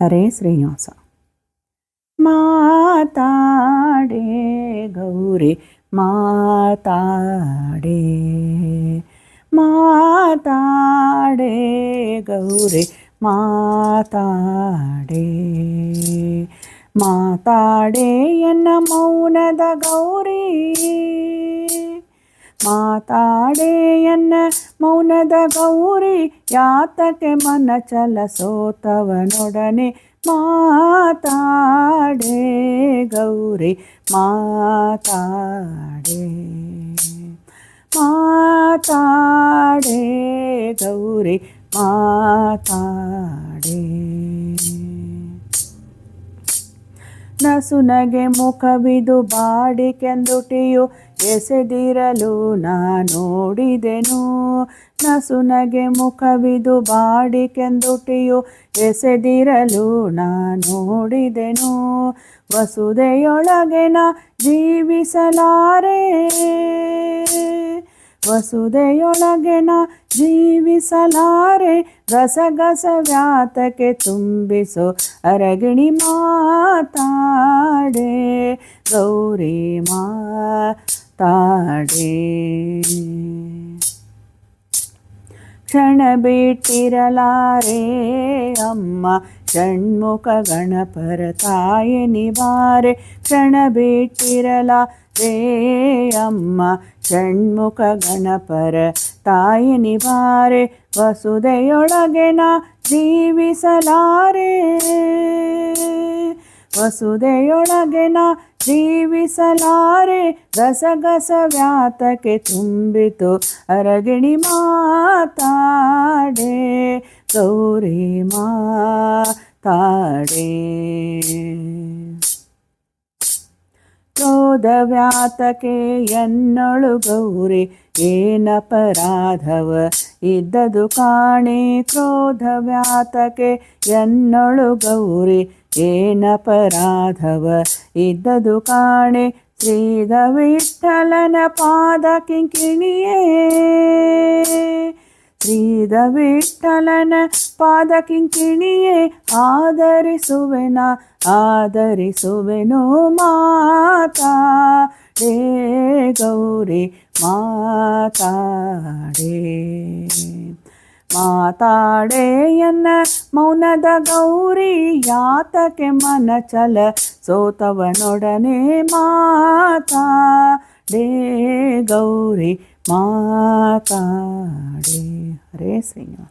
ಹರೇ ಶ್ರೀನಿವಾಸ ಮಾತಾಡೆ ಗೌರಿ ಮಾತಾಡೆ ಮಾತಾಡೆ ಗೌರಿ ಮಾತಾಡೆ ಮಾತಾಡೆ ಎನ್ನ ಮೌನದ ಗೌರಿ ಮಾತಾಡೆ ಎನ್ನ ಮೌನದ ಗೌರಿ ಯಾತಕ್ಕೆ ಮನ ಚಲಸೋತವನೊಡನೆ ಮಾತಾಡೆ ಗೌರಿ ಮಾತಾಡೆ ಮಾತಾಡೆ ಗೌರಿ ಮಾತಾಡೆ ನಸುನಗೆ ಮುಖವಿದು ಬಾಡಿಕೆಂದುಟಿಯು ಎಸೆದಿರಲು ನಾ ನೋಡಿದೆನು. ನಸುನಗೆ ಮುಖವಿದು ಬಾಡಿಕೆಂದುಟಿಯು ಎಸೆದಿರಲು ನಾ ನೋಡಿದೆನು. ವಸುದೆಯೊಳಗೆ ನಾ ಜೀವಿಸಲಾರೆ. ವಸುದೆಯೊಳಗೆ ಜೀವಿಸಲಾರೆ ಗಸಗಸ ವ್ಯಾತಕ್ಕೆ ತುಂಬಿಸು ಅರಗಿಣಿ ಮಾತಾಡೆ ಗೌರಿ ಮಾತಾಡೆ. ಕ್ಷಣ ಬಿಟ್ಟಿರಲಾರೆ ಅಮ್ಮ ಷಣ್ಮುಖ ಗಣಪರ ತಾಯಿ ನಿವಾರೆ ಕ್ಷಣ ಬಿಟ್ಟಿರಲ ರೇ ಅಮ್ಮ. ಷಣ್ಮುಖ ಗಣಪರ ತಾಯಿ ನಿವಾರೆ ವಸುದೆಯೊಳಗೆ ನಾ ಜೀವಿಸಲಾರೆ. ವಸುದೆಯೊಳಗೆ ನಾ ಜೀವಿಸಲಾರೆ. ಗಸಗಸ ವ್ಯಾತಕ್ಕೆ ತುಂಬಿತು ಅರಗಿಣಿ ಮಾತಾಡೆ. ಗೌರಿ ಮಾತಾಡೆ. ಕ್ರೋಧ ವ್ಯಾತಕೆ ಎನ್ನಳು ಗೌರಿ ಏನಪರಾಧವ ಇದ್ದದು ಕಾಣೆ. ಕ್ರೋಧ ವ್ಯಾತಕೆ ಎನ್ನಳು ಗೌರಿ ಏನಪರಾಧವ ಇದ್ದದು ಕಾಣೆ. ಶ್ರೀದ ವಿಠಲನ ಪಾದ ಕಿಂಕಿಣಿಯೇ. ಶ್ರೀದ ವಿಠಲನ ಪಾದ ಕಿಂಕಿಣಿಯೇ ಆದರಿಸುವೆನ ಮಾತಾ ಮಾತಾಡೆ ಗೌರಿ ಮಾತಾಡೆ ಮಾತಾಡೆ ಎನ್ನ ಮೌನದ ಗೌರಿ ಯಾತಕ್ಕೆ ಮನ ಚಲ ಸೋತವನೊಡನೆ ಮಾತಾ ಡೇ ಗೌರಿ ಮಾತಾಡೆ Hare Señor.